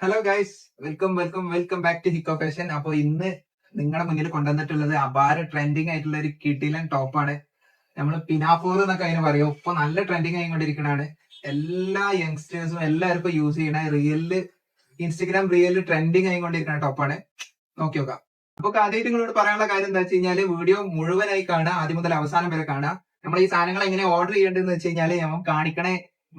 Hello guys welcome welcome welcome back to Hiko fashion അപ്പൊ ഇന്ന് നിങ്ങളുടെ മുന്നിൽ കൊണ്ടുവന്നിട്ടുള്ളത് അപാര ട്രെൻഡിങ് ആയിട്ടുള്ള ഒരു കിടിലൻ ടോപ്പാണ് നമ്മൾ പിനാഫോർ എന്നൊക്കെ അതിന് പറയും. ഇപ്പൊ നല്ല ട്രെൻഡിങ് ആയിക്കൊണ്ടിരിക്കണാണ് എല്ലാ യങ്സ്റ്റേഴ്സും എല്ലാവരും ഇപ്പൊ യൂസ് ചെയ്യണ റിയലിൽ ഇൻസ്റ്റഗ്രാം റിയലിൽ ട്രെൻഡിങ് ആയിക്കൊണ്ടിരിക്കുന്ന ടോപ്പാണ് നോക്കി നോക്കാം. അപ്പൊ ആദ്യമായിട്ട് നിങ്ങളോട് പറയാനുള്ള കാര്യം എന്താ വെച്ച് കഴിഞ്ഞാൽ വീഡിയോ മുഴുവനായി കാണുക. ആദ്യം മുതൽ അവസാനം വരെ കാണുക. നമ്മൾ ഈ സാധനങ്ങൾ എങ്ങനെ ഓർഡർ ചെയ്യേണ്ടതെന്ന് വെച്ച് കഴിഞ്ഞാൽ നമ്മൾ കാണിക്കണ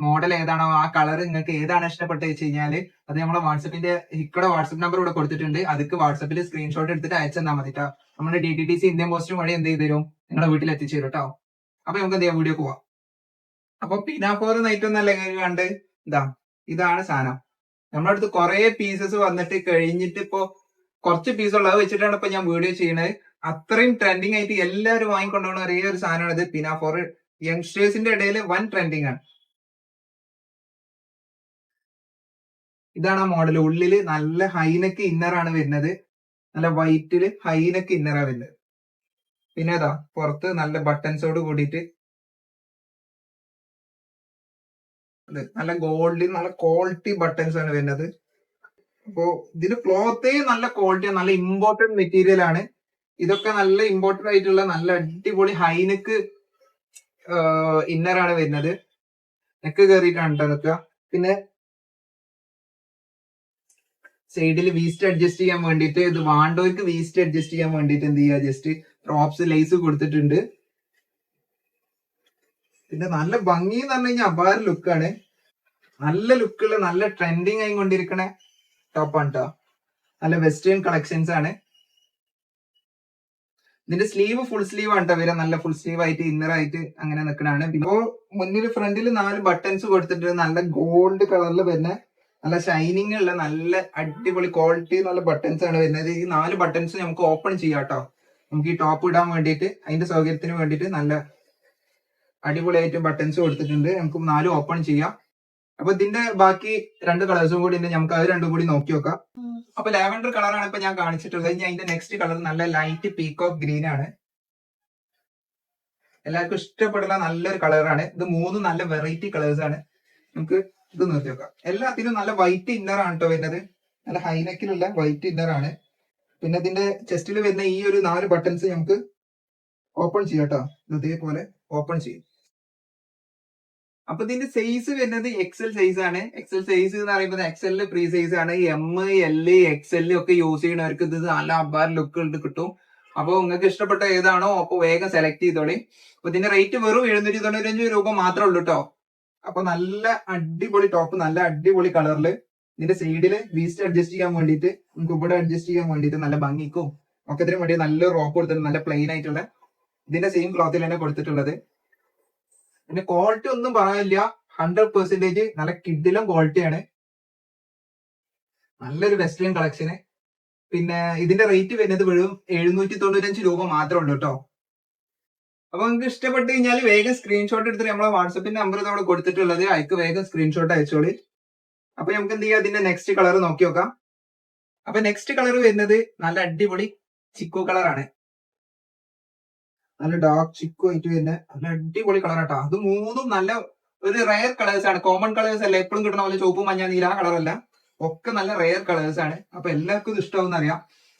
മോഡൽ ഏതാണോ ആ കളർ നിങ്ങൾക്ക് ഏതാണ് ഇഷ്ടപ്പെട്ടത് വെച്ച് കഴിഞ്ഞാൽ അത് നമ്മുടെ വാട്സപ്പിന്റെ ഇക്കടെ വാട്സപ്പ് നമ്പർ ഇവിടെ കൊടുത്തിട്ടുണ്ട്. അതിക്ക് വാട്സപ്പിൽ സ്ക്രീൻഷോട്ട് എടുത്തിട്ട് അയച്ചു തന്നാൽ മതി കേട്ടോ നമ്മുടെ D T T C Indian post വഴി എന്ത് ചെയ്തു തരും? നിങ്ങളുടെ വീട്ടിൽ എത്തിച്ചു തരും കേട്ടോ അപ്പൊ നമുക്ക് എന്ത് ചെയ്യാം? വീഡിയോ പോവാം. അപ്പൊ പിനാഫോർ നൈറ്റ് ഒന്നല്ല കണ്ട്. ഇതാ ഇതാണ് സാധനം. നമ്മുടെ അടുത്ത് കുറെ പീസസ് വന്നിട്ട് കഴിഞ്ഞിട്ട് ഇപ്പോ കുറച്ച് പീസ് ഉള്ളത് വെച്ചിട്ടാണ് ഇപ്പൊ ഞാൻ വീഡിയോ ചെയ്യണത്. അത്രയും ട്രെൻഡിങ് ആയിട്ട് എല്ലാവരും വാങ്ങിക്കൊണ്ടുപോകുന്ന ഒരേ ഒരു സാധനമാണ് ഇത് പിനാഫോർ യങ്സ്റ്റേഴ്സിന്റെ ഇടയിൽ വൻ ട്രെൻഡിങ് ആണ്. ഇതാണ് ആ മോഡൽ ഉള്ളിൽ നല്ല ഹൈനക്ക് ഇന്നർ ആണ് വരുന്നത്. നല്ല വൈറ്റിൽ ഹൈനക്ക് ഇന്നറാ വരുന്നത്. പിന്നെ അതാ പുറത്ത് നല്ല ബട്ടൺസോട് കൂടിയിട്ട് നല്ല ഗോൾഡിൽ നല്ല ക്വാളിറ്റി ബട്ടൺസ് ആണ് വരുന്നത്. അപ്പോ ഇതിന് ക്ലോത്തേ നല്ല ക്വാളിറ്റി നല്ല ഇമ്പോർട്ടന്റ് മെറ്റീരിയൽ ആണ്. ഇതൊക്കെ നല്ല ഇമ്പോർട്ടന്റ് ആയിട്ടുള്ള നല്ല അടിപൊളി ഹൈനക്ക് ഇന്നർ ആണ് വരുന്നത്. നെക്ക് കയറിയിട്ടാണ് കേട്ടോ നിൽക്കുക. പിന്നെ സൈഡിൽ വീസ്റ്റ് അഡ്ജസ്റ്റ് ചെയ്യാൻ വേണ്ടിയിട്ട് ഇത് വാണ്ടോർക്ക് വീസ്റ്റ് അഡ്ജസ്റ്റ് ചെയ്യാൻ വേണ്ടിയിട്ട് എന്ത് ചെയ്യുക ജസ്റ്റ് പ്രോപ്സ് ലൈസ് കൊടുത്തിട്ടുണ്ട്. പിന്നെ നല്ല ഭംഗി എന്ന് പറഞ്ഞു കഴിഞ്ഞാൽ അപാര ലുക്കാണ് നല്ല ലുക്കുള്ള നല്ല ട്രെൻഡിങ് ആയി കൊണ്ടിരിക്കണ ടോപ്പാണ് കേട്ടോ നല്ല വെസ്റ്റേൺ കളക്ഷൻസ് ആണ്. ഇതിന്റെ സ്ലീവ് ഫുൾ സ്ലീവ് ആണ് വരെ. നല്ല ഫുൾ സ്ലീവ് ആയിട്ട് ഇന്നർ ആയിട്ട് അങ്ങനെ നിൽക്കണാണ് ഇപ്പോ മുന്നിൽ ഫ്രണ്ടിൽ നാല് ബട്ടൺസ് കൊടുത്തിട്ട് നല്ല ഗോൾഡ് കളറിൽ വരുന്ന നല്ല ഷൈനിങ് ഉള്ള നല്ല അടിപൊളി ക്വാളിറ്റി നല്ല ബട്ടൺസ് ആണ് വരുന്നത്. ഈ നാല് ബട്ടൺസ് നമുക്ക് ഓപ്പൺ ചെയ്യാം കേട്ടോ നമുക്ക് ഈ ടോപ്പ് ഇടാൻ വേണ്ടിയിട്ട് അതിന്റെ സൗകര്യത്തിന് വേണ്ടിയിട്ട് നല്ല അടിപൊളിയായിട്ട് ബട്ടൺസ് കൊടുത്തിട്ടുണ്ട്. നമുക്ക് നാല് ഓപ്പൺ ചെയ്യാം. അപ്പൊ ഇതിന്റെ ബാക്കി രണ്ട് കളേഴ്സും കൂടി ഉണ്ട്. നമുക്ക് അത് രണ്ടും കൂടി നോക്കി നോക്കാം. അപ്പൊ ലാവൻഡർ കളറാണ് ഇപ്പൊ ഞാൻ കാണിച്ചിട്ടുള്ളത്. ഇനി അതിന്റെ നെക്സ്റ്റ് കളർ നല്ല ലൈറ്റ് പീക്കോക്ക് ഗ്രീൻ ആണ്. എല്ലാവർക്കും ഇഷ്ടപ്പെടുന്ന നല്ലൊരു കളറാണ് ഇത് മൂന്ന് നല്ല വെറൈറ്റി കളേഴ്സ് ആണ്. നമുക്ക് ഇത് നിർത്തി വെക്കാം. എല്ലാത്തിനും നല്ല വൈറ്റ് ഇന്നർ ആണ് കേട്ടോ വരുന്നത്. നല്ല ഹൈനെക്കിലുള്ള വൈറ്റ് ഇന്നർ ആണ്. പിന്നെ ഇതിന്റെ ചെസ്റ്റിൽ വരുന്ന ഈ ഒരു നാല് ബട്ടൺസ് നമുക്ക് ഓപ്പൺ ചെയ്യാം കേട്ടോ ഇതേപോലെ ഓപ്പൺ ചെയ്യും. അപ്പൊ ഇതിന്റെ സൈസ് വരുന്നത് എക്സൽ സൈസ് ആണ്. എക്സൽ സൈസ് എന്ന് പറയുമ്പോൾ എക്സലിൽ പ്രീ സൈസ് ആണ്. എം എൽ എക്സൽ ഒക്കെ യൂസ് ചെയ്യണവർക്ക് ഇത് നല്ല അബാർ ലുക്ക് കിട്ടും. അപ്പൊ നിങ്ങൾക്ക് ഇഷ്ടപ്പെട്ട ഏതാണോ അപ്പൊ വേഗം സെലക്ട് ചെയ്തോളി. അപ്പൊ ഇതിന്റെ റേറ്റ് വെറും എഴുന്നൂറ്റി തൊണ്ണൂറ്റഞ്ച് രൂപ മാത്രമേ ഉള്ളൂ കേട്ടോ അപ്പൊ നല്ല അടിപൊളി ടോപ്പ് നല്ല അടിപൊളി കളറിൽ ഇതിന്റെ സൈഡിൽ വീസ്റ്റ് അഡ്ജസ്റ്റ് ചെയ്യാൻ വേണ്ടിയിട്ട് നമുക്ക് ഇവിടെ അഡ്ജസ്റ്റ് ചെയ്യാൻ വേണ്ടിയിട്ട് നല്ല ഭംഗിക്കും. ഒക്കെ ഇതിനു വേണ്ടി നല്ല റോപ്പ് കൊടുത്തിട്ടുണ്ട് നല്ല പ്ലെയിൻ ആയിട്ടുള്ള. ഇതിന്റെ സെയിം ക്ലോത്തിൽ തന്നെ കൊടുത്തിട്ടുള്ളത്. പിന്നെ ക്വാളിറ്റി ഒന്നും പറയാനില്ല. ഹൺഡ്രഡ് പെർസെന്റേജ് നല്ല കിഡിലും ക്വാളിറ്റിയാണ് നല്ലൊരു വെസ്റ്റേൺ കളക്ഷന് പിന്നെ ഇതിന്റെ റേറ്റ് വരുന്നത് വെറും എഴുന്നൂറ്റി തൊണ്ണൂറ്റഞ്ച് രൂപ മാത്രമേ ഉള്ളൂ കേട്ടോ അപ്പൊ നിങ്ങൾക്ക് ഇഷ്ടപ്പെട്ട് കഴിഞ്ഞാൽ വേഗം സ്ക്രീൻഷോട്ട് എടുത്തിട്ട് നമ്മളെ വാട്സപ്പിന്റെ നമ്പർ നമ്മൾ കൊടുത്തിട്ടുള്ളത് അയക്ക് വേഗം സ്ക്രീൻഷോട്ട് അയച്ചോളി. അപ്പൊ നമുക്ക് എന്ത് ചെയ്യാം? അതിന്റെ നെക്സ്റ്റ് കളർ നോക്കി നോക്കാം. അപ്പൊ നെക്സ്റ്റ് കളർ വരുന്നത് നല്ല അടിപൊളി ചിക്കു കളറാണ് നല്ല ഡാർക്ക് ചിക്കു ആയിട്ട് വരുന്ന നല്ല അടിപൊളി കളർ ആട്ടോ. അത് മൂന്നും നല്ല ഒരു റയർ കളേഴ്സ് ആണ്. കോമൺ കളേഴ്സ് അല്ല. എപ്പോഴും കിട്ടുന്ന പോലെ ചുവപ്പ് മഞ്ഞ നീല കളറല്ല ഒക്കെ നല്ല റയർ കളേഴ്സ് ആണ്. അപ്പൊ എല്ലാവർക്കും ഇത് ഇഷ്ടമാവും അറിയാം.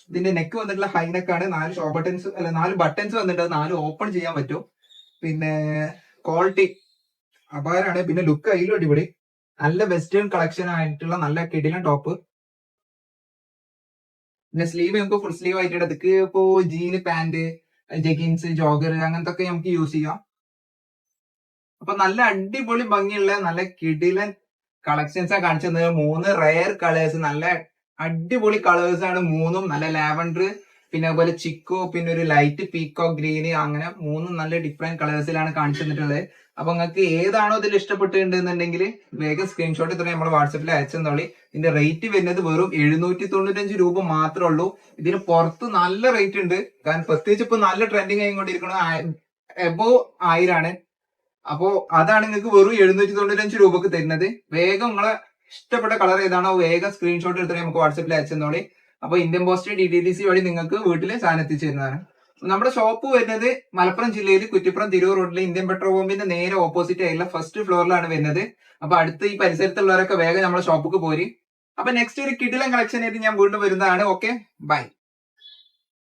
ഇതിന്റെ നെക്ക് വന്നിട്ടുള്ള ഹൈ നെക്ക് ആണ്. നാല് ഷോ ബട്ടൺസ് അല്ല നാല് ബട്ടൺസ് വന്നിട്ട് നാല് ഓപ്പൺ ചെയ്യാൻ പറ്റും. പിന്നെ ക്വാളിറ്റി അപാരാണ് പിന്നെ ലുക്ക് അതിലും അടിപൊളി. നല്ല വെസ്റ്റേൺ കളക്ഷൻ ആയിട്ടുള്ള നല്ല കിടിലൻ ടോപ്പ് പിന്നെ സ്ലീവ് നമുക്ക് ഫുൾ സ്ലീവ് ആയിട്ട് ഇടത്തേക്ക് ഇപ്പോ ജീന് പാന്റ് ജഗിൻസ് ജോഗർ അങ്ങനത്തെ ഒക്കെ നമുക്ക് യൂസ് ചെയ്യാം. അപ്പൊ നല്ല അടിപൊളി ഭംഗിയുള്ള നല്ല കിടിലൻ കളക്ഷൻസ് ആ കാണിച്ചത് മൂന്ന് റയർ കളേഴ്സ് നല്ല അടിപൊളി കളേഴ്സ് ആണ്. മൂന്നും നല്ല ലാവൻഡർ പിന്നെ അതുപോലെ ചിക്കോ പിന്നെ ഒരു ലൈറ്റ് പീക്കോ ഗ്രീന് അങ്ങനെ മൂന്നും നല്ല ഡിഫറെന്റ് കളേഴ്സിലാണ് കാണിച്ചു തന്നിട്ടുള്ളത്. അപ്പൊ നിങ്ങൾക്ക് ഏതാണോ ഇതിൽ ഇഷ്ടപ്പെട്ടിട്ടുണ്ടെന്നുണ്ടെങ്കിൽ വേഗം സ്ക്രീൻഷോട്ട് ഇത്രയും നമ്മൾ വാട്സപ്പിൽ അയച്ചെന്നോളി ഇതിന്റെ റേറ്റ് വരുന്നത് വെറും എഴുന്നൂറ്റി തൊണ്ണൂറ്റഞ്ച് രൂപ മാത്രമേ ഉള്ളൂ. ഇതിന് പുറത്ത് നല്ല റേറ്റ് ഉണ്ട്. കാരണം പ്രത്യേകിച്ച് ഇപ്പൊ നല്ല ട്രെൻഡിങ് ആയിക്കൊണ്ടിരിക്കുന്നത് എബോ ആയിരാണ്. അപ്പോ അതാണ് നിങ്ങൾക്ക് വെറും എഴുന്നൂറ്റി തൊണ്ണൂറ്റഞ്ച് രൂപക്ക് തരുന്നത്. വേഗം നിങ്ങളെ ഇഷ്ടപ്പെട്ട കളർ ഏതാണോ? വേഗം സ്ക്രീൻഷോട്ട് എടുത്തിട്ട് നമുക്ക് വാട്സപ്പിൽ അയച്ചെന്നോളി അപ്പൊ Indian post D T D C വഴി നിങ്ങൾക്ക് വീട്ടിൽ സാധനം എത്തിച്ചു തരുന്നതാണ് നമ്മുടെ ഷോപ്പ് വരുന്നത് മലപ്പുറം ജില്ലയിൽ കുറ്റിപ്പുറം തിരൂർ റോഡിലെ ഇന്ത്യൻ പെട്രോൾ പമ്പിന്റെ നേരെ ഓപ്പോസിറ്റ് ആയിട്ടുള്ള ഫസ്റ്റ് ഫ്ലോറിലാണ് വരുന്നത്. അപ്പൊ അടുത്ത് ഈ പരിസരത്തുള്ളവരൊക്കെ വേഗം നമ്മുടെ ഷോപ്പിക്ക് പോരി. അപ്പൊ നെക്സ്റ്റ് ഒരു കിടിലൻ കളക്ഷൻ ആയിട്ട് ഞാൻ വീണ്ടും വരുന്നതാണ്. Okay bye